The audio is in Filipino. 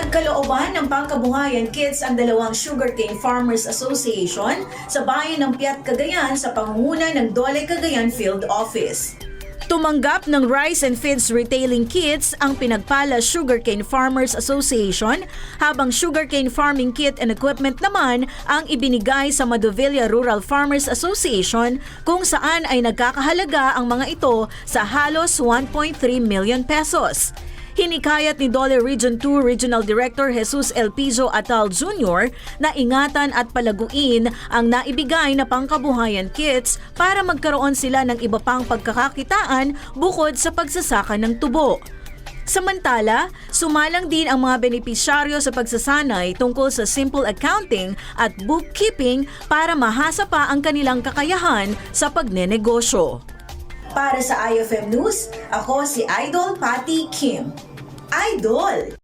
Pinagkalooban ng Pangkabuhayan Kids ang dalawang Sugarcane Farmers Association sa bayan ng Piat, Cagayan sa pangunguna ng Dole Cagayan Field Office. Tumanggap ng Rice and Feeds Retailing Kits ang Pinagpala Sugarcane Farmers Association habang Sugarcane Farming Kit and Equipment naman ang ibinigay sa Madovilla Rural Farmers Association kung saan ay nagkakahalaga ang mga ito sa halos 1.3 million pesos. Hinikayat ni Dole Region 2 Regional Director Jesus El Pizo Atal Jr. na ingatan at palaguin ang naibigay na pangkabuhayan kits para magkaroon sila ng iba pang pagkakakitaan bukod sa pagsasaka ng tubo. Samantala, sumalang din ang mga benepisyaryo sa pagsasanay tungkol sa simple accounting at bookkeeping para mahasa pa ang kanilang kakayahan sa pagnenegosyo. Para sa IFM News, ako si Idol Patty Kim. Idol!